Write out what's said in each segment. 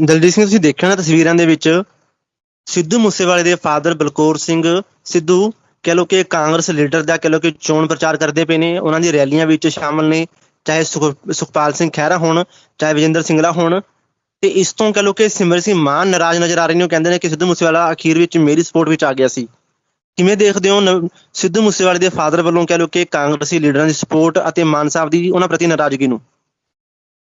ਦਲਜੀਤ ਸਿੰਘ, ਤੁਸੀਂ ਦੇਖਿਆ ਨਾ ਤਸਵੀਰਾਂ ਦੇ ਵਿੱਚ ਸਿੱਧੂ ਮੂਸੇਵਾਲੇ ਦੇ ਫਾਦਰ ਬਲਕੌਰ ਸਿੰਘ ਸਿੱਧੂ, ਕਹਿ ਲੋ ਕਿ ਕਾਂਗਰਸ ਲੀਡਰ ਦਾ, ਕਹਿ ਲੋ ਕਿ ਚੋਣ ਪ੍ਰਚਾਰ ਕਰਦੇ ਪਏ ਨੇ, ਉਹਨਾਂ ਦੀ ਰੈਲੀਆਂ ਵਿੱਚ ਸ਼ਾਮਲ ਨੇ, ਚਾਹੇ ਸੁਖ- ਸੁਖਪਾਲ ਸਿੰਘ ਖਹਿਰਾ ਹੋਣ, ਚਾਹੇ ਵਿਜੇਂਦਰ ਸਿੰਗਲਾ ਹੋਣ, ਤੇ ਇਸ ਤੋਂ ਕਹਿ ਲੋ ਕਿ ਸਿਮਰ ਸਿੰਘ ਮਾਨ ਨਾਰਾਜ਼ ਨਜ਼ਰ ਆ ਰਹੇ ਨੇ, ਉਹ ਕਹਿੰਦੇ ਨੇ ਕਿ ਸਿੱਧੂ ਮੂਸੇਵਾਲਾ ਅਖੀਰ ਵਿੱਚ ਮੇਰੀ ਸਪੋਰਟ ਵਿੱਚ ਆ ਗਿਆ ਸੀ। ਕਿਵੇਂ ਦੇਖਦੇ ਹੋ ਨ- ਸਿੱਧੂ ਮੂਸੇਵਾਲੇ ਦੇ ਫਾਦਰ ਵੱਲੋਂ ਕਹਿ ਲੋ ਕਿ ਕਾਂਗਰਸੀ ਲੀਡਰਾਂ ਦੀ ਸਪੋਰਟ ਅਤੇ ਮਾਨ ਸਾਹਿਬ ਦੀ ਉਹਨਾਂ ਪ੍ਰਤੀ ਨਾਰਾਜ਼ਗੀ ਨੂੰ?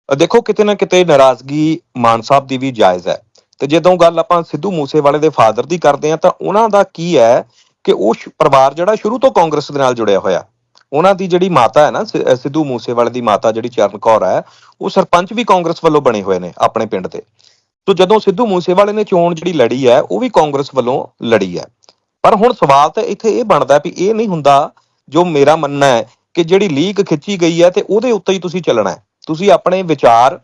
ਦੇਖੋ, ਕਿਤੇ ਨਾ ਕਿਤੇ ਨਾਰਾਜ਼ਗੀ ਮਾਨ ਸਾਹਿਬ ਦੀ ਵੀ ਜਾਇਜ਼ ਹੈ। ਤੇ ਜਦੋਂ ਗੱਲ ਆਪਾਂ ਸਿੱਧੂ ਮੂਸੇਵਾਲੇ ਦੇ ਫਾਦਰ ਦੀ ਕਰਦੇ ਆ ਤਾਂ ਉਹਨਾਂ ਦਾ ਕੀ ਹੈ ਕਿ ਉਹ ਪਰਿਵਾਰ ਜਿਹੜਾ ਸ਼ੁਰੂ ਤੋਂ ਕਾਂਗਰਸ ਦੇ ਨਾਲ ਜੁੜਿਆ ਹੋਇਆ। ਉਹਨਾਂ ਦੀ ਜਿਹੜੀ ਮਾਤਾ ਹੈ ਨਾ ਸਿੱਧੂ ਮੂਸੇਵਾਲੇ ਦੀ ਮਾਤਾ ਜਿਹੜੀ ਚਰਨ ਕੌਰ ਹੈ, ਉਹ ਸਰਪੰਚ ਵੀ ਕਾਂਗਰਸ ਵੱਲੋਂ ਬਣੇ ਹੋਏ ਨੇ ਆਪਣੇ ਪਿੰਡ ਦੇ। ਤੋਂ ਜਦੋਂ ਸਿੱਧੂ ਮੂਸੇਵਾਲੇ ਨੇ ਚੋਣ ਜਿਹੜੀ ਲੜੀ ਹੈ, ਉਹ ਵੀ ਕਾਂਗਰਸ ਵੱਲੋਂ ਲੜੀ ਹੈ। ਪਰ ਹੁਣ ਸਵਾਲ ਤਾਂ ਇੱਥੇ ਇਹ ਬਣਦਾ ਵੀ ਇਹ ਨਹੀਂ ਹੁੰਦਾ ਜੋ ਮੇਰਾ ਮੰਨਣਾ ਹੈ ਕਿ ਜਿਹੜੀ ਲੀਕ ਖਿੱਚੀ ਗਈ ਹੈ ਤੇ ਉਹਦੇ ਉੱਤੇ ਹੀ ਤੁਸੀਂ ਚੱਲਣਾ ਹੈ। ਤੁਸੀਂ ਆਪਣੇ ਵਿਚਾਰ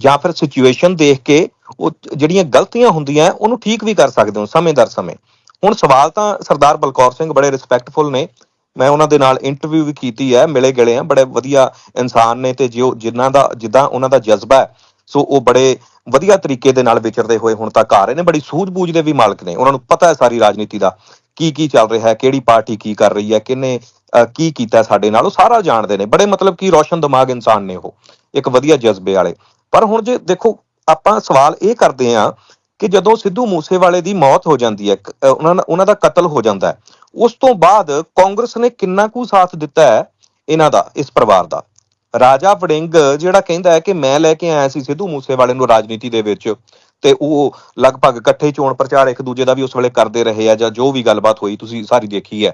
ਜਾਂ ਫਿਰ ਸਿਚੁਏਸ਼ਨ ਦੇਖ ਕੇ ਉਹ ਜਿਹੜੀਆਂ ਗਲਤੀਆਂ ਹੁੰਦੀਆਂ, ਉਹਨੂੰ ਠੀਕ ਵੀ ਕਰ ਸਕਦੇ ਹੋ, ਸਮੇਂ ਦਰ ਸਮੇਂ। ਹੁਣ ਸਵਾਲ ਤਾਂ ਸਰਦਾਰ ਬਲਕੌਰ ਸਿੰਘ ਬੜੇ ਰਿਸਪੈਕਟਫੁਲ ਨੇ। ਮੈਂ ਉਹਨਾਂ ਦੇ ਨਾਲ ਇੰਟਰਵਿਊ ਵੀ ਕੀਤੀ ਹੈ, ਮਿਲੇ ਗਲੇ ਆ ਬੜੇ ਵਧੀਆ ਇਨਸਾਨ ਨੇ ਤੇ ਜੋ ਜਿਨ੍ਹਾਂ ਦਾ, ਜਿੱਦਾਂ ਉਹਨਾਂ ਦਾ ਜਜ਼ਬਾ ਹੈ, ਸੋ ਉਹ ਬੜੇ ਵਧੀਆ ਤਰੀਕੇ ਦੇ ਨਾਲ ਵਿਚਰਦੇ ਹੋਏ ਹੁਣ ਤੱਕ ਆ ਰਹੇ ਨੇ, ਬੜੀ ਸੂਝ-ਬੂਝ ਦੇ ਵੀ ਮਾਲਕ ਨੇ। ਉਹਨਾਂ ਨੂੰ ਪਤਾ ਹੈ ਸਾਰੀ ਰਾਜਨੀਤੀ ਦਾ। ਕੀ ਕੀ ਚੱਲ ਰਿਹਾ ਹੈ ਕਿਹੜੀ ਪਾਰਟੀ ਕੀ ਕਰ ਰਹੀ ਹੈ ਕਿਹਨੇ ਅਹ, ਕੀ ਕੀਤਾ ਸਾਡੇ ਨਾਲ ਉਹ ਸਾਰਾ ਜਾਣਦੇ ਨੇ। ਬੜੇ ਮਤਲਬ ਕਿ ਰੋਸ਼ਨ ਦਿਮਾਗ ਇਨਸਾਨ ਨੇ ਉਹ ਇੱਕ ਵਧੀਆ ਜਜ਼ਬੇ ਵਾਲੇ। ਪਰ ਹੁਣ ਜੇ ਦੇਖੋ ਆਪਾਂ ਸਵਾਲ ਇਹ ਕਰਦੇ ਆ ਕਿ ਜਦੋਂ ਸਿੱਧੂ ਮੂਸੇਵਾਲੇ ਦੀ ਮੌਤ ਹੋ ਜਾਂਦੀ ਹੈ ਉਹਨਾਂ ਉਹਨਾਂ ਦਾ ਕਤਲ ਹੋ ਜਾਂਦਾ ਹੈ ਉਸ ਤੋਂ ਬਾਅਦ ਕਾਂਗਰਸ ਨੇ ਕਿੰਨਾ ਕੁ ਸਾਥ ਦਿੱਤਾ ਹੈ ਇਹਨਾਂ ਦਾ ਇਸ ਪਰਿਵਾਰ ਦਾ? ਰਾਜਾ ਵੜਿੰਗ ਜਿਹੜਾ ਕਹਿੰਦਾ ਹੈ ਕਿ ਮੈਂ ਲੈ ਕੇ ਆਇਆ ਸੀ ਸਿੱਧੂ ਮੂਸੇਵਾਲੇ ਨੂੰ ਰਾਜਨੀਤੀ ਦੇ ਵਿੱਚ ਤੇ ਉਹ ਲਗਭਗ ਇਕੱਠੇ ਚੋਣ ਪ੍ਰਚਾਰ ਇੱਕ ਦੂਜੇ ਦਾ ਵੀ ਉਸ ਵੇਲੇ ਕਰਦੇ ਰਹੇ ਆ ਜਾਂ ਜੋ ਵੀ ਗੱਲਬਾਤ ਹੋਈ, ਤੁਸੀਂ ਸਾਰੀ ਦੇਖੀ ਹੈ।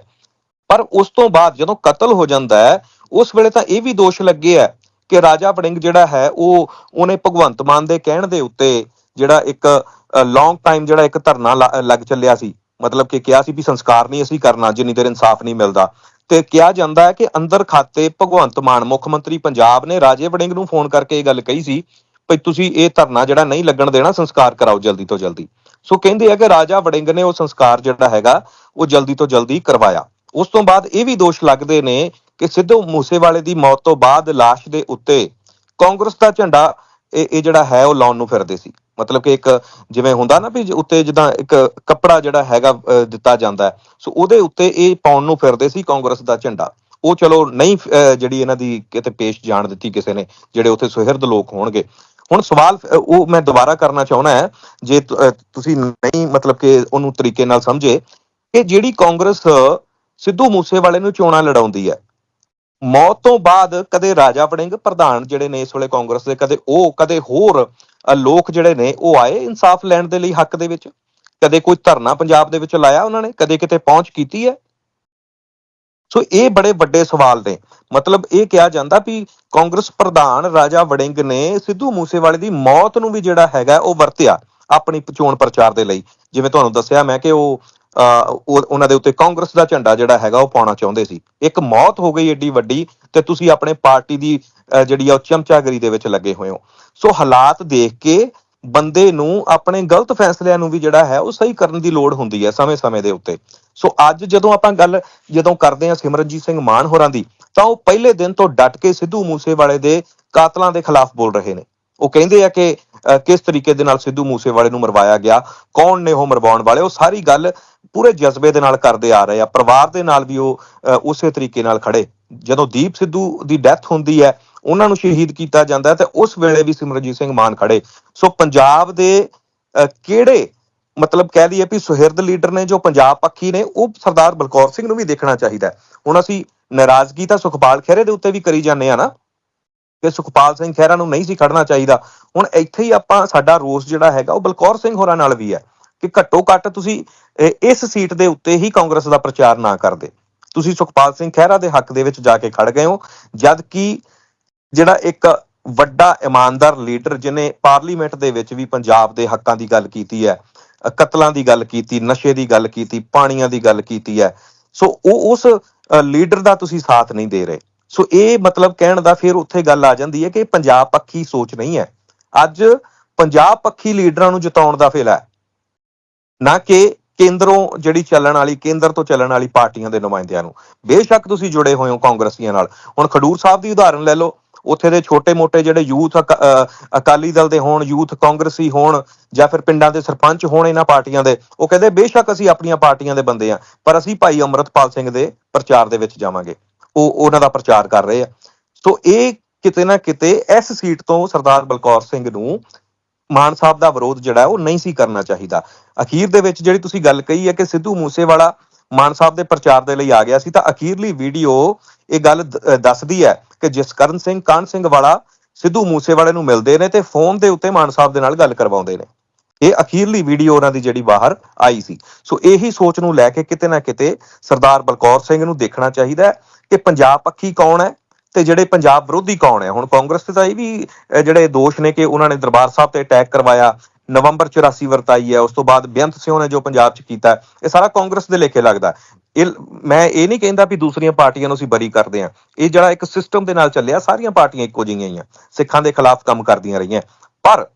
ਪਰ ਉਸ ਤੋਂ ਬਾਅਦ ਜਦੋਂ ਕਤਲ ਹੋ ਜਾਂਦਾ ਹੈ, ਉਸ ਵੇਲੇ ਤਾਂ ਇਹ ਵੀ ਦੋਸ਼ ਲੱਗੇ ਹੈ ਕਿ ਰਾਜਾ ਵੜਿੰਗ ਜਿਹੜਾ ਹੈ, ਉਹ ਉਹਨੇ ਭਗਵੰਤ ਮਾਨ ਦੇ ਕਹਿਣ ਦੇ ਉੱਤੇ ਜਿਹੜਾ ਇੱਕ ਲੌਂਗ ਟਾਈਮ ਜਿਹੜਾ ਇੱਕ ਧਰਨਾ ਲਾ- ਲੱਗ ਚੱਲਿਆ ਸੀ। ਮਤਲਬ ਕਿ ਕਿਹਾ ਸੀ ਵੀ ਸੰਸਕਾਰ ਨਹੀਂ ਅਸੀਂ ਕਰਨਾ, ਜਿੰਨੀ ਦੇਰ ਇਨਸਾਫ ਨਹੀਂ ਮਿਲਦਾ। ਤੇ ਕਿਹਾ ਜਾਂਦਾ ਹੈ ਕਿ ਅੰਦਰ ਖਾਤੇ ਭਗਵੰਤ ਮਾਨ, ਮੁੱਖ ਮੰਤਰੀ ਪੰਜਾਬ ਨੇ ਰਾਜੇ ਵੜਿੰਗ ਨੂੰ ਫੋਨ ਕਰਕੇ ਇਹ ਗੱਲ ਕਹੀ ਸੀ ਵੀ ਤੁਸੀਂ ਇਹ ਧਰਨਾ ਜਿਹੜਾ ਨਹੀਂ ਲੱਗਣ ਦੇਣਾ ਸੰਸਕਾਰ ਕਰਾਓ ਜਲਦੀ ਤੋਂ ਜਲਦੀ। ਸੋ ਕਹਿੰਦੇ ਆ ਕਿ ਰਾਜਾ ਵੜਿੰਗ ਨੇ ਉਹ ਸੰਸਕਾਰ ਜਿਹੜਾ ਹੈਗਾ ਉਹ ਜਲਦੀ ਤੋਂ ਜਲਦੀ ਕਰਵਾਇਆ। ਉਸ ਤੋਂ ਬਾਅਦ ਇਹ ਵੀ ਦੋਸ਼ ਲੱਗਦੇ ਨੇ ਕਿ ਸਿੱਧੂ ਮੂਸੇਵਾਲੇ ਦੀ ਮੌਤ ਤੋਂ ਬਾਅਦ ਲਾਸ਼ ਦੇ ਉੱਤੇ ਕਾਂਗਰਸ ਦਾ ਝੰਡਾ ਇਹ ਜਿਹੜਾ ਹੈ ਉਹ ਲਾਉਣ ਨੂੰ ਫਿਰਦੇ ਸੀ। ਮਤਲਬ ਕਿ ਇੱਕ ਜਿਵੇਂ ਹੁੰਦਾ ਨਾ ਵੀ ਉੱਤੇ ਜਿੱਦਾਂ ਇੱਕ ਕੱਪੜਾ ਜਿਹੜਾ ਹੈਗਾ ਅਹ, ਦਿੱਤਾ ਜਾਂਦਾ ਹੈ। ਸੋ ਉਹਦੇ ਉੱਤੇ ਇਹ ਪਾਉਣ ਨੂੰ ਫਿਰਦੇ ਸੀ ਕਾਂਗਰਸ ਦਾ ਝੰਡਾ। ਉਹ ਚਲੋ ਨਹੀਂ ਅਹ, ਜਿਹੜੀ ਇਹਨਾਂ ਦੀ ਕਿਤੇ ਪੇਸ਼ ਜਾਣ ਦਿੱਤੀ ਕਿਸੇ ਨੇ ਜਿਹੜੇ ਉੱਥੇ ਸੁਹਿਰਦ ਲੋਕ ਹੋਣਗੇ। ਹੁਣ ਸਵਾਲ ਉਹ ਮੈਂ ਦੁਬਾਰਾ ਕਰਨਾ ਚਾਹੁੰਦਾ ਹੈ, ਜੇ ਤੁਸੀਂ ਨਹੀਂ ਮਤਲਬ ਕਿ ਉਹਨੂੰ ਤਰੀਕੇ ਨਾਲ ਸਮਝੇ, ਕਿ ਜਿਹੜੀ ਕਾਂਗਰਸ ਸਿੱਧੂ ਮੂਸੇਵਾਲੇ ਨੂੰ ਚੋਣਾਂ ਲੜਾਉਂਦੀ ਹੈ, ਮੌਤ ਤੋਂ ਬਾਅਦ ਕਦੇ ਰਾਜਾ ਵੜਿੰਗ ਪ੍ਰਧਾਨ ਜਿਹੜੇ ਨੇ ਇਸ ਵੇਲੇ ਕਾਂਗਰਸ ਦੇ, ਕਦੇ ਉਹ, ਕਦੇ ਹੋਰ ਲੋਕ ਜਿਹੜੇ ਨੇ, ਉਹ ਆਏ ਇਨਸਾਫ ਲੈਣ ਦੇ ਲਈ ਹੱਕ ਦੇ ਵਿੱਚ? ਕਦੇ ਕੋਈ ਧਰਨਾ ਪੰਜਾਬ ਦੇ ਵਿੱਚ ਲਾਇਆ ਉਹਨਾਂ ਨੇ? ਕਦੇ ਕਿਤੇ ਪਹੁੰਚ ਕੀਤੀ ਹੈ? ਸੋ ਇਹ ਬੜੇ ਵੱਡੇ ਸਵਾਲ ਨੇ। ਮਤਲਬ ਇਹ ਕਿਹਾ ਜਾਂਦਾ ਵੀ ਕਾਂਗਰਸ ਪ੍ਰਧਾਨ ਰਾਜਾ ਵੜਿੰਗ ਨੇ ਸਿੱਧੂ ਮੂਸੇਵਾਲੇ ਦੀ ਮੌਤ ਨੂੰ ਵੀ ਜਿਹੜਾ ਹੈਗਾ ਉਹ ਵਰਤਿਆ ਆਪਣੀ ਚੋਣ ਪ੍ਰਚਾਰ ਦੇ ਲਈ। ਜਿਵੇਂ ਤੁਹਾਨੂੰ ਦੱਸਿਆ ਮੈਂ ਕਿ ਉਹ ਅਹ, ਉਹਨਾਂ ਦੇ ਉੱਤੇ ਕਾਂਗਰਸ ਦਾ ਝੰਡਾ ਜਿਹੜਾ ਹੈਗਾ ਉਹ ਪਾਉਣਾ ਚਾਹੁੰਦੇ ਸੀ। ਇੱਕ ਮੌਤ ਹੋ ਗਈ ਏਡੀ ਵੱਡੀ ਤੇ ਤੁਸੀਂ ਆਪਣੇ ਪਾਰਟੀ ਦੀ ਅਹ, ਜਿਹੜੀ ਆ ਉਹ ਚਮਚਾਗਰੀ ਦੇ ਵਿੱਚ ਲੱਗੇ ਹੋਏ ਹੋ। ਸੋ ਹਾਲਾਤ ਦੇਖ ਕੇ ਬੰਦੇ ਨੂੰ ਆਪਣੇ ਗਲਤ ਫੈਸਲਿਆਂ ਨੂੰ ਵੀ ਜਿਹੜਾ ਹੈ ਉਹ ਸਹੀ ਕਰਨ ਦੀ ਲੋੜ ਹੁੰਦੀ ਹੈ ਸਮੇਂ-ਸਮੇਂ ਦੇ ਉੱਤੇ। ਸੋ ਅੱਜ ਜਦੋਂ ਆਪਾਂ ਗੱਲ ਜਦੋਂ ਕਰਦੇ ਹਾਂ ਸਿਮਰਨਜੀਤ ਸਿੰਘ ਮਾਨ ਹੋਰਾਂ ਦੀ ਤਾਂ ਉਹ ਪਹਿਲੇ ਦਿਨ ਤੋਂ ਡਟ ਕੇ ਸਿੱਧੂ ਮੂਸੇਵਾਲੇ ਦੇ ਕਾਤਲਾਂ ਦੇ ਖਿਲਾਫ ਬੋਲ ਰਹੇ ਨੇ। ਉਹ ਕਹਿੰਦੇ ਆ ਕਿ ਅਹ, ਕਿਸ ਤਰੀਕੇ ਦੇ ਨਾਲ ਸਿੱਧੂ ਮੂਸੇਵਾਲੇ ਨੂੰ ਮਰਵਾਇਆ ਗਿਆ ਕੌਣ ਨੇ ਉਹ ਮਰਵਾਉਣ ਵਾਲੇ ਉਹ ਸਾਰੀ ਗੱਲ ਪੂਰੇ ਜਜ਼ਬੇ ਦੇ ਨਾਲ ਕਰਦੇ ਆ ਰਹੇ ਆ ਪਰਿਵਾਰ ਦੇ ਨਾਲ ਵੀ ਉਹ ਅਹ, ਉਸੇ ਤਰੀਕੇ ਨਾਲ ਖੜੇ। ਜਦੋਂ ਦੀਪ ਸਿੱਧੂ ਦੀ ਡੈਥ ਹੁੰਦੀ ਹੈ ਉਹਨਾਂ ਨੂੰ ਸ਼ਹੀਦ ਕੀਤਾ ਜਾਂਦਾ ਹੈ ਤੇ ਉਸ ਵੇਲੇ ਵੀ ਸਿਮਰਜੀਤ ਸਿੰਘ ਮਾਨ ਖੜੇ। ਸੋ ਪੰਜਾਬ ਦੇ ਅਹ, ਕਿਹੜੇ ਮਤਲਬ ਕਹਿ ਲਈਏ ਵੀ ਸੁਹਿਰਦ ਲੀਡਰ ਨੇ ਜੋ ਪੰਜਾਬ ਪੱਖੀ ਨੇ, ਉਹ ਸਰਦਾਰ ਬਲਕੌਰ ਸਿੰਘ ਨੂੰ ਵੀ ਦੇਖਣਾ ਚਾਹੀਦਾ ਹੁਣ ਅਸੀਂ ਨਾਰਾਜ਼ਗੀ ਤਾਂ ਸੁਖਪਾਲ ਖਹਿਰੇ ਦੇ ਉੱਤੇ ਵੀ ਕਰੀ ਜਾਂਦੇ ਆ ਨਾ ਕਿ ਸੁਖਪਾਲ ਸਿੰਘ ਖਹਿਰਾ ਨੂੰ ਨਹੀਂ ਸੀ ਖੜਨਾ ਚਾਹੀਦਾ। ਹੁਣ ਇੱਥੇ ਹੀ ਆਪਾਂ ਸਾਡਾ ਰੋਸ ਜਿਹੜਾ ਹੈਗਾ, ਉਹ ਬਲਕੌਰ ਸਿੰਘ ਹੋਰਾਂ ਨਾਲ ਵੀ ਹੈ ਕਿ ਘੱਟੋ ਘੱਟ ਤੁਸੀਂ ਇਸ ਸੀਟ ਦੇ ਉੱਤੇ ਹੀ ਕਾਂਗਰਸ ਦਾ ਪ੍ਰਚਾਰ ਨਾ ਕਰਦੇ। ਤੁਸੀਂ ਸੁਖਪਾਲ ਸਿੰਘ ਖਹਿਰਾ ਦੇ ਹੱਕ ਦੇ ਵਿੱਚ ਜਾ ਕੇ ਖੜ ਗਏ ਹੋ ਜਦ ਕਿ ਜਿਹੜਾ ਇੱਕ ਵੱਡਾ ਇਮਾਨਦਾਰ ਲੀਡਰ ਜਿਨੇ ਪਾਰਲੀਮੈਂਟ ਦੇ ਵਿੱਚ ਵੀ ਪੰਜਾਬ ਦੇ ਹੱਕਾਂ ਦੀ ਗੱਲ ਕੀਤੀ ਹੈ ਕਤਲਾਂ ਦੀ ਗੱਲ ਕੀਤੀ, ਨਸ਼ੇ ਦੀ ਗੱਲ ਕੀਤੀ, ਪਾਣੀਆਂ ਦੀ ਗੱਲ ਕੀਤੀ ਹੈ। ਸੋ ਉਹ ਉਸ ਲੀਡਰ ਦਾ ਤੁਸੀਂ ਸਾਥ ਨਹੀਂ ਦੇ ਰਹੇ। ਸੋ ਇਹ ਮਤਲਬ ਕਹਿਣ ਦਾ ਫਿਰ ਉੱਥੇ ਗੱਲ ਆ ਜਾਂਦੀ ਹੈ ਕਿ ਪੰਜਾਬ ਪੱਖੀ ਸੋਚ ਨਹੀਂ ਹੈ। ਅੱਜ ਪੰਜਾਬ ਪੱਖੀ ਲੀਡਰਾਂ ਨੂੰ ਜਿਤਾਉਣ ਦਾ ਫੇਲਾ ਹੈ। ਨਾ ਕਿ ਕੇਂਦਰੋਂ ਜਿਹੜੀ ਚੱਲਣ ਵਾਲੀ, ਕੇਂਦਰ ਤੋਂ ਚੱਲਣ ਵਾਲੀ ਪਾਰਟੀਆਂ ਦੇ ਨੁਮਾਇੰਦਿਆਂ ਨੂੰ। ਬੇਸ਼ੱਕ ਤੁਸੀਂ ਜੁੜੇ ਹੋਏ ਹੋ ਕਾਂਗਰਸੀਆਂ ਨਾਲ। ਹੁਣ ਖਡੂਰ ਸਾਹਿਬ ਦੀ ਉਦਾਹਰਨ ਲੈ ਲਓ। ਉੱਥੇ ਦੇ ਛੋਟੇ-ਮੋਟੇ ਜਿਹੜੇ ਯੂਥ ਅਕਾਲੀ ਦਲ ਦੇ ਹੋਣ, ਯੂਥ ਕਾਂਗਰਸੀ ਹੋਣ ਜਾਂ ਫਿਰ ਪਿੰਡਾਂ ਦੇ ਸਰਪੰਚ ਹੋਣ ਇਹਨਾਂ ਪਾਰਟੀਆਂ ਦੇ, ਉਹ ਕਹਿੰਦੇ ਬੇਸ਼ੱਕ ਅਸੀਂ ਆਪਣੀਆਂ ਪਾਰਟੀਆਂ ਦੇ ਬੰਦੇ ਆ, ਪਰ ਅਸੀਂ ਭਾਈ ਅਮਰਤਪਾਲ ਸਿੰਘ ਦੇ ਪ੍ਰਚਾਰ ਦੇ ਵਿੱਚ ਜਾਵਾਂਗੇ। ਉਹ, ਉਹਨਾਂ ਦਾ ਪ੍ਰਚਾਰ ਕਰ ਰਹੇ ਆ। ਸੋ ਇਹ ਕਿਤੇ ਨਾ ਕਿਤੇ ਇਸ ਸੀਟ ਤੋਂ ਸਰਦਾਰ ਬਲਕੌਰ ਸਿੰਘ ਨੂੰ ਮਾਨ ਸਾਹਿਬ ਦਾ ਵਿਰੋਧ ਜਿਹੜਾ ਉਹ ਨਹੀਂ ਸੀ ਕਰਨਾ ਚਾਹੀਦਾ। ਅਖੀਰ ਦੇ ਵਿੱਚ ਜਿਹੜੀ ਤੁਸੀਂ ਗੱਲ ਕਹੀ ਹੈ ਕਿ ਸਿੱਧੂ ਮੂਸੇਵਾਲਾ ਮਾਨ ਸਾਹਿਬ ਦੇ ਪ੍ਰਚਾਰ ਦੇ ਲਈ ਆ ਗਿਆ ਸੀ, ਤਾਂ ਅਖੀਰਲੀ ਵੀਡੀਓ ਇਹ ਗੱਲ ਦੱਸਦੀ ਹੈ ਕਿ ਜਸਕਰਨ ਸਿੰਘ ਕਾਨ ਸਿੰਘ ਵਾਲਾ ਸਿੱਧੂ ਮੂਸੇਵਾਲੇ ਨੂੰ ਮਿਲਦੇ ਨੇ ਤੇ ਫੋਨ ਦੇ ਉੱਤੇ ਮਾਨ ਸਾਹਿਬ ਦੇ ਨਾਲ ਗੱਲ ਕਰਵਾਉਂਦੇ ਨੇ। ਇਹ ਅਖੀਰਲੀ ਵੀਡੀਓ ਉਹਨਾਂ ਦੀ ਜਿਹੜੀ ਬਾਹਰ ਆਈ ਸੀ। ਸੋ ਇਹੀ ਸੋਚ ਨੂੰ ਲੈ ਕੇ ਕਿਤੇ ਨਾ ਕਿਤੇ ਸਰਦਾਰ ਬਲਕੌਰ ਸਿੰਘ ਨੂੰ ਦੇਖਣਾ ਚਾਹੀਦਾ ਹੈ ਕਿ ਪੰਜਾਬ ਪੱਖੀ ਕੌਣ ਹੈ ਤੇ ਜਿਹੜੇ ਪੰਜਾਬ ਵਿਰੋਧੀ ਕੌਣ ਹੈ। ਹੁਣ ਕਾਂਗਰਸ ਤੇ ਤਾਂ ਇਹ ਵੀ ਜਿਹੜੇ ਦੋਸ਼ ਨੇ ਕਿ ਉਹਨਾਂ ਨੇ ਦਰਬਾਰ ਸਾਹਿਬ ਤੇ ਅਟੈਕ ਕਰਵਾਇਆ ਨਵੰਬਰ 84 ਵਰਤਾਈ ਹੈ, ਉਸ ਤੋਂ ਬਾਅਦ ਬੇਅੰਤ ਸਿੰਘ ਨੇ ਜੋ ਪੰਜਾਬ 'ਚ ਕੀਤਾ ਇਹ ਸਾਰਾ ਕਾਂਗਰਸ ਦੇ ਲੇਖੇ ਲੱਗਦਾ ਇਹ ਮੈਂ ਇਹ ਨਹੀਂ ਕਹਿੰਦਾ ਵੀ ਦੂਸਰੀਆਂ ਪਾਰਟੀਆਂ ਨੂੰ ਅਸੀਂ ਬਰੀ ਕਰਦੇ ਹਾਂ। ਇਹ ਜਿਹੜਾ ਇੱਕ ਸਿਸਟਮ ਦੇ ਨਾਲ ਚੱਲਿਆ, ਸਾਰੀਆਂ ਪਾਰਟੀਆਂ ਇੱਕੋ ਜਿਹੀਆਂ ਹੀ ਆ। ਸਿੱਖਾਂ ਦੇ ਖਿਲਾਫ ਕੰਮ ਕਰਦੀਆਂ ਰਹੀਆਂ। ਪਰ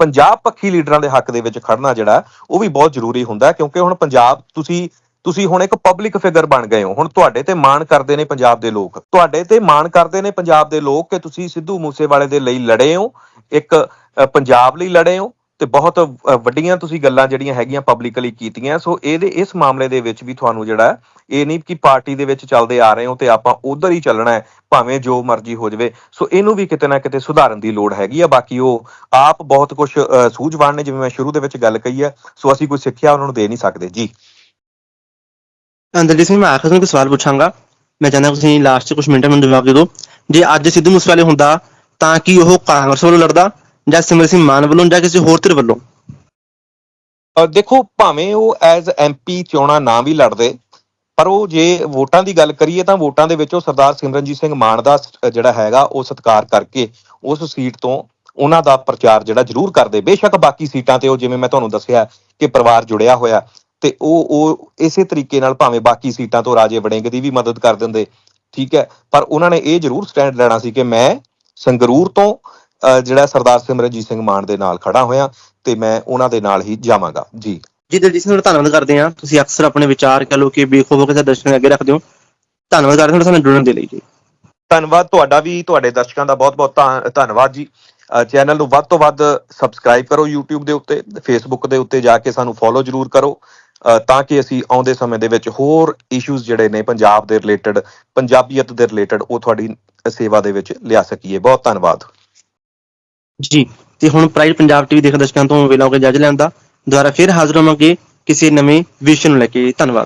ਪੰਜਾਬ ਪੱਖੀ ਲੀਡਰਾਂ ਦੇ ਹੱਕ ਦੇ ਵਿੱਚ ਖੜਨਾ ਜਿਹੜਾ, ਉਹ ਵੀ ਬਹੁਤ ਜ਼ਰੂਰੀ ਹੁੰਦਾ ਕਿਉਂਕਿ ਹੁਣ ਪੰਜਾਬ, ਤੁਸੀਂ ਤੁਸੀਂ ਹੁਣ ਇੱਕ ਪਬਲਿਕ ਫਿਗਰ ਬਣ ਗਏ ਹੋ। ਹੁਣ ਤੁਹਾਡੇ ਤੇ ਮਾਣ ਕਰਦੇ ਨੇ ਪੰਜਾਬ ਦੇ ਲੋਕ। ਤੁਹਾਡੇ ਤੇ ਮਾਣ ਕਰਦੇ ਨੇ ਪੰਜਾਬ ਦੇ ਲੋਕ ਕਿ ਤੁਸੀਂ ਸਿੱਧੂ ਮੂਸੇਵਾਲੇ ਦੇ ਲਈ ਲੜੇ ਹੋ, ਇੱਕ ਪੰਜਾਬ ਲਈ ਲੜੇ ਹੋ ਤੇ ਬਹੁਤ ਵੱਡੀਆਂ ਤੁਸੀਂ ਗੱਲਾਂ ਜਿਹੜੀਆਂ ਹੈਗੀਆਂ ਪਬਲਿਕਲੀ ਕੀਤੀਆਂ, ਸੋ ਇਹਦੇ, ਇਸ ਮਾਮਲੇ ਦੇ ਵਿੱਚ ਵੀ ਤੁਹਾਨੂੰ ਜਿਹੜਾ ਇਹ ਨਹੀਂ ਕਿ ਪਾਰਟੀ ਦੇ ਵਿੱਚ ਚੱਲਦੇ ਆ ਰਹੇ ਹੋ ਤੇ ਆਪਾਂ ਉਧਰ ਹੀ ਚੱਲਣਾ ਹੈ, ਭਾਵੇਂ ਜੋ ਮਰਜ਼ੀ ਹੋ ਜਾਵੇ। ਸੋ ਇਹਨੂੰ ਵੀ ਕਿਤੇ ਨਾ ਕਿਤੇ ਸੁਧਾਰਨ ਦੀ ਲੋੜ ਹੈਗੀ ਆ, ਬਾਕੀ ਉਹ ਆਪ ਬਹੁਤ ਕੁਝ ਸੂਝਵਾਨ ਨੇ, ਜਿਵੇਂ ਮੈਂ ਸ਼ੁਰੂ ਦੇ ਵਿੱਚ ਗੱਲ ਕਹੀ ਹੈ, ਸੋ ਅਸੀਂ ਕੋਈ ਸਿੱਖਿਆ ਉਹਨਾਂ ਨੂੰ ਦੇ ਨਹੀਂ ਸਕਦੇ। ਜੀ। ਦਲਜੀਤ ਸਿੰਘ, ਮੈਂ ਆਖਰ ਨੂੰ ਇੱਕ ਸਵਾਲ ਪੁੱਛਾਂਗਾ। ਮੈਂ ਚਾਹੁੰਦਾ ਤੁਸੀਂ ਲਾਸਟ 'ਚ ਕੁਝ ਮਿੰਟਾਂ ਮੈਨੂੰ ਜਵਾਬ ਦੇ ਦਿਓ। ਜੇ ਅੱਜ ਸਿੱਧੂ ਮੂਸੇਵਾਲੇ ਹੁੰਦਾ ਤਾਂ ਕਿ ਉਹ ਕਾਂਗਰਸ ਵੱਲੋਂ ਲੜਦਾ? ਜਾਂ ਸਿਮਰਨ ਸਿੰਘ ਮਾਨ ਵੱਲੋਂ ਜਾਂ ਕਿਸੇ ਹੋਰ ਧਿਰ ਵੱਲੋਂ? ਅ, ਦੇਖੋ ਭਾਵੇਂ ਉਹ ਐਜ਼ ਐਮਪੀ ਚੋਣਾਂ ਨਾ ਵੀ ਲੜਦੇ ਪਰ ਉਹ ਜੇ ਵੋਟਾਂ ਦੀ ਗੱਲ ਕਰੀਏ ਤਾਂ ਵੋਟਾਂ ਦੇ ਵਿੱਚ ਉਹ ਸਰਦਾਰ ਸਿਮਰਨਜੀਤ ਸਿੰਘ ਮਾਨ ਦਾ ਸ- ਜਿਹੜਾ ਹੈਗਾ ਉਹ ਸਤਿਕਾਰ ਕਰਕੇ ਉਸ ਸੀਟ ਤੋਂ ਉਹਨਾਂ ਦਾ ਪ੍ਰਚਾਰ ਜਿਹੜਾ ਜ਼ਰੂਰ ਕਰਦੇ। ਬੇਸ਼ੱਕ ਬਾਕੀ ਸੀਟਾਂ ਤੇ ਉਹ ਜਿਵੇਂ ਮੈਂ ਤੁਹਾਨੂੰ ਦੱਸਿਆ ਕਿ ਪਰਿਵਾਰ ਜੁੜਿਆ ਹੋਇਆ ਤੇ ਉਹ ਉਹ ਇਸੇ ਤਰੀਕੇ ਨਾਲ ਭਾਵੇਂ ਬਾਕੀ ਸੀਟਾਂ ਤੋਂ ਰਾਜੇ ਵੜਿੰਗ ਦੀ ਵੀ ਮਦਦ ਕਰ ਦਿੰਦੇ ਠੀਕ ਹੈ ਪਰ ਉਹਨਾਂ ਨੇ ਇਹ ਜ਼ਰੂਰ ਸਟੈਂਡ ਲੈਣਾ ਸੀ ਕਿ ਮੈਂ ਸੰਗਰੂਰ ਤੋਂ ਜਿਹੜਾ ਸਰਦਾਰ ਸਿਮਰਨਜੀਤ ਸਿੰਘ ਮਾਨ ਦੇ ਨਾਲ ਖੜਾ ਹੋਇਆ ਤੇ ਮੈਂ ਉਹਨਾਂ ਦੇ ਨਾਲ ਹੀ ਜਾਵਾਂਗਾ। ਜੀ। ਜੀ ਦਲਜੀਤ ਸਿੰਘ ਤੁਹਾਡਾ ਧੰਨਵਾਦ ਕਰਦੇ ਹਾਂ। ਤੁਸੀਂ ਅਕਸਰ ਆਪਣੇ ਵਿਚਾਰ ਕਹ ਲੋ ਕਿ ਬੇਖੌਫ ਹੋ ਕੇ ਸਾਡੇ ਦਰਸ਼ਕਾਂ ਅੱਗੇ ਰੱਖਦੇ ਹੋ। ਧੰਨਵਾਦ ਕਰਦੇ ਹਾਂ ਸਾਨੂੰ ਜੁੜਨ ਦੇ ਲਈ ਜੀ। ਧੰਨਵਾਦ। ਤੁਹਾਡਾ ਵੀ ਤੁਹਾਡੇ ਦਰਸ਼ਕਾਂ ਦਾ ਬਹੁਤ-ਬਹੁਤ ਧੰਨ- ਧੰਨਵਾਦ ਜੀ। ਚੈਨਲ ਨੂੰ ਵੱਧ ਤੋਂ ਵੱਧ ਸਬਸਕ੍ਰਾਈਬ ਕਰੋ YouTube ਦੇ ਉੱਤੇ Facebook ਦੇ ਉੱਤੇ ਜਾ ਕੇ ਸਾਨੂੰ ਫੋਲੋ ਜਰੂਰ ਕਰੋ। ਤਾਂ ਕਿ ਅਸੀਂ ਆਉਂਦੇ ਸਮੇਂ ਦੇ ਵਿੱਚ ਹੋਰ ਇਸ਼ੂਜ਼ ਜਿਹੜੇ ਨੇ ਪੰਜਾਬ ਦੇ ਰਿਲੇਟਡ ਪੰਜਾਬੀਅਤ ਦੇ ਰਿਲੇਟਡ ਉਹ ਤੁਹਾਡੀ ਸੇਵਾ ਦੇ ਵਿੱਚ ਲਿਆ ਸਕੀਏ। ਬਹੁਤ ਧੰਨਵਾਦ। ਜੀ, ਤੇ ਹੁਣ ਪ੍ਰਾਈਡ ਪੰਜਾਬ ਟੀਵੀ ਦੇਖ ਦਰਸ਼ਕਾਂ ਤੋਂ ਵੇਲਾ ਹੋ ਕੇ ਜੱਜ ਲੈਣ ਦਾ ਦੁਬਾਰਾ ਫਿਰ ਹਾਜ਼ਰ ਹੋਵਾਂਗੇ ਕਿਸੇ ਨਵੇਂ ਵਿਸ਼ੇ ਨੂੰ ਲੈ ਕੇ। ਧੰਨਵਾਦ।